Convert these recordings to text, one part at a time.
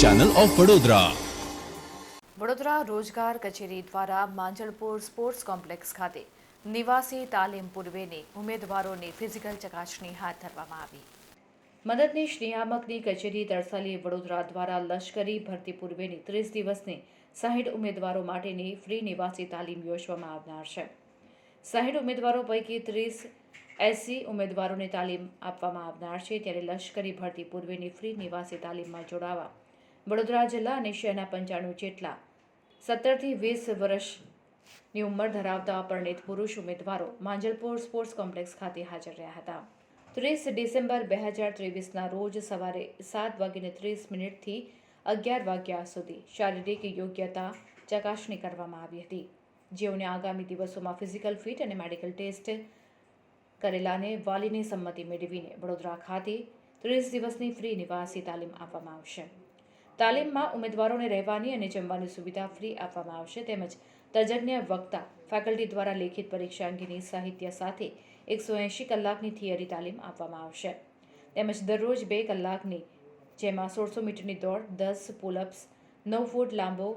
Channel of Vadodara Vadodara રોજગાર કચેરી દ્વારા માંજલપુર સ્પોર્ટ્સ કોમ્પ્લેક્સ ખાતે નિવાસી તાલીમ પૂર્વેની ઉમેદવારોની ફિઝિકલ ચકાસણી હાથ ધરવામાં આવી. મદદનીશ નિયામકની કચેરી તરસાલી વડોદરા દ્વારા લશ્કરી ભરતી પૂર્વેની ત્રીસ દિવસની સાહીઠ ઉમેદવારો માટેની ફ્રી નિવાસી તાલીમ યોજવામાં આવનાર છે. સાહીઠ ઉમેદવારો પૈકી ત્રીસ એસસી ઉમેદવારોને તાલીમ આપવામાં આવનાર છે ત્યારે લશ્કરી ભરતી પૂર્વેની ફ્રી નિવાસી તાલીમમાં જોડાવા. વડોદરા જિલ્લા અને શહેરના પંચાણું જેટલા સત્તરથી વીસ વર્ષની ઉંમર ધરાવતા પરિણીત પુરુષ ઉમેદવારો માંજલપુર સ્પોર્ટ્સ કોમ્પ્લેક્સ ખાતે હાજર રહ્યા હતા. ત્રીસ ડિસેમ્બર બે હજાર ત્રેવીસના રોજ સવારે સાત વાગીને ત્રીસ મિનિટથી અગિયાર વાગ્યા સુધી શારીરિક યોગ્યતા ચકાસણી કરવામાં આવી હતી. જેઓને આગામી દિવસોમાં ફિઝિકલ ફિટ અને મેડિકલ ટેસ્ટ કરેલાને વાલીની સંમતિ મેળવીને વડોદરા ખાતે ત્રીસ દિવસની ફ્રી નિવાસી તાલીમ આપવામાં આવશે. તાલીમમાં ઉમેદવારોને રહેવાની અને જમવાની સુવિધા ફ્રી આપવામાં આવશે તેમજ તજજ્ઞ વક્તા ફેકલ્ટી દ્વારા લેખિત પરીક્ષા અંગેની સાહિત્ય સાથે એકસો એંશી કલાકની થિયરી તાલીમ આપવામાં આવશે. તેમજ દરરોજ બે કલાકની, જેમાં સોળસો મીટરની દોડ, દસ પુલઅપ્સ નવ ફૂટ લાંબો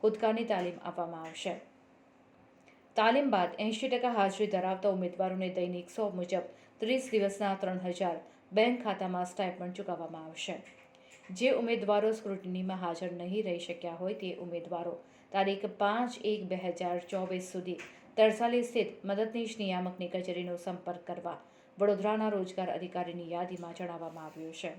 કૂદકાની તાલીમ આપવામાં આવશે. તાલીમ બાદ એંશી ટકા હાજરી ધરાવતા ઉમેદવારોને દૈનિક સો મુજબ ત્રીસ દિવસના ત્રણ હજાર બેંક ખાતામાં સ્ટાઇપન્ડ ચૂકવવામાં આવશે. જે ઉમેદવારો સ્ક્રુટનીમાં હાજર નહીં રહી શક્યા હોય તે ઉમેદવારો તારીખ પાંચ એક બે હજાર ચોવીસ સુધી તરસાલી સ્થિત મદદનીશ નિયામકની કચેરીનો સંપર્ક કરવા વડોદરાના રોજગાર અધિકારીની યાદીમાં જણાવવામાં આવ્યું છે.